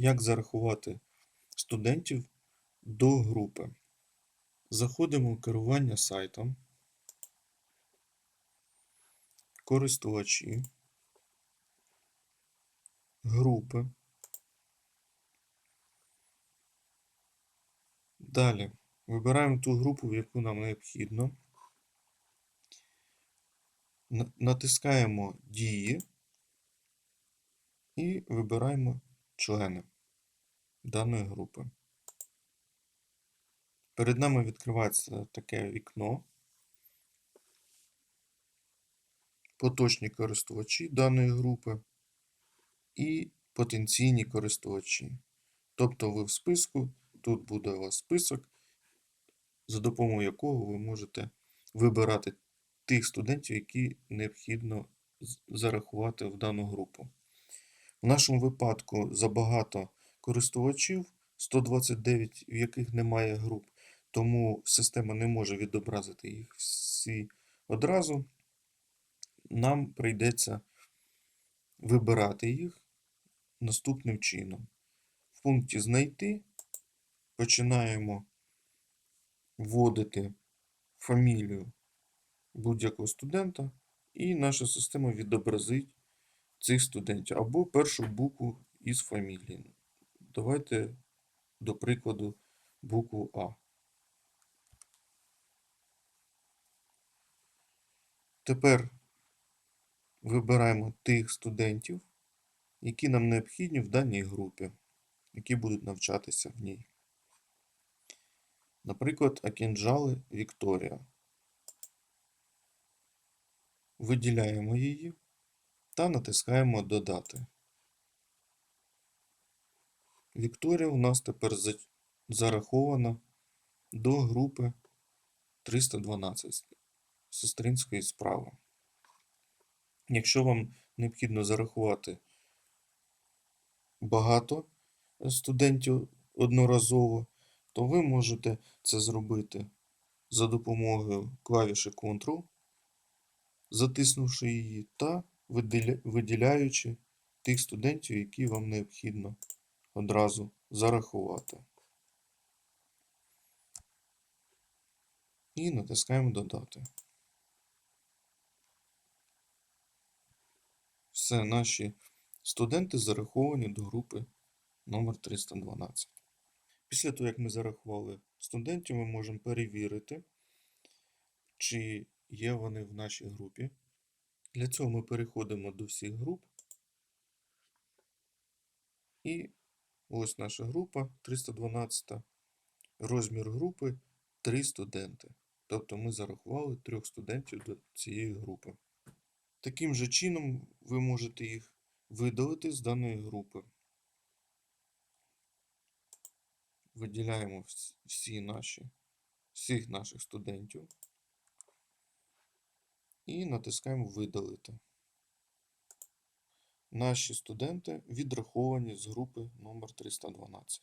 Як зарахувати студентів до групи? Заходимо в керування сайтом, користувачі, групи. Далі вибираємо ту групу, в яку нам необхідно. Натискаємо Дії і вибираємо члени даної групи. Перед нами відкривається таке вікно. Поточні користувачі даної групи і потенційні користувачі. Тобто ви в списку, тут буде у вас список, за допомогою якого ви можете вибирати тих студентів, які необхідно зарахувати в дану групу. В нашому випадку забагато користувачів, 129, в яких немає груп, тому система не може відобразити їх всі одразу. Нам прийдеться вибирати їх наступним чином. В пункті Знайти починаємо вводити фамілію будь-якого студента, і наша система відобразить цих студентів або першу букву із фамілії. Давайте, до прикладу, букву А. Тепер вибираємо тих студентів, які нам необхідні в даній групі, які будуть навчатися в ній. Наприклад, Акінджали Вікторія. Виділяємо її та натискаємо Додати. Вікторія у нас тепер зарахована до групи 312 сестринської справи. Якщо вам необхідно зарахувати багато студентів одноразово, то ви можете це зробити за допомогою клавіші Ctrl, затиснувши її, та виділяючи тих студентів, які вам необхідно одразу зарахувати. І натискаємо Додати. Все, наші студенти зараховані до групи номер 312. Після того, як ми зарахували студентів, ми можемо перевірити, чи є вони в нашій групі. Для цього ми переходимо до всіх груп. І ось наша група 312. Розмір групи 3 студенти. Тобто ми зарахували трьох студентів до цієї групи. Таким же чином ви можете їх видалити з даної групи. Виділяємо всі наші, всіх наших студентів і натискаємо Видалити. Наші студенти відраховані з групи номер 312.